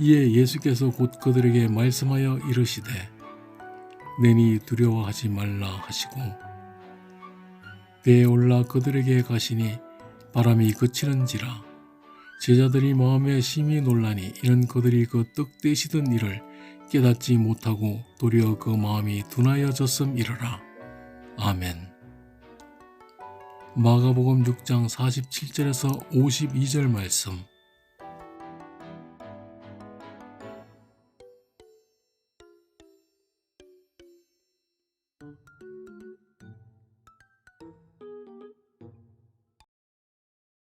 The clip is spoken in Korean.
이에 예수께서 곧 그들에게 말씀하여 이르시되 내니 두려워하지 말라 하시고 배에 올라 그들에게 가시니 바람이 그치는지라. 제자들이 마음에 심히 놀라니 이는 그들이 그 떡 떼시던 일을 깨닫지 못하고 도리어 그 마음이 둔하여졌음 이러라. 아멘. 마가복음 6장 47절에서 52절 말씀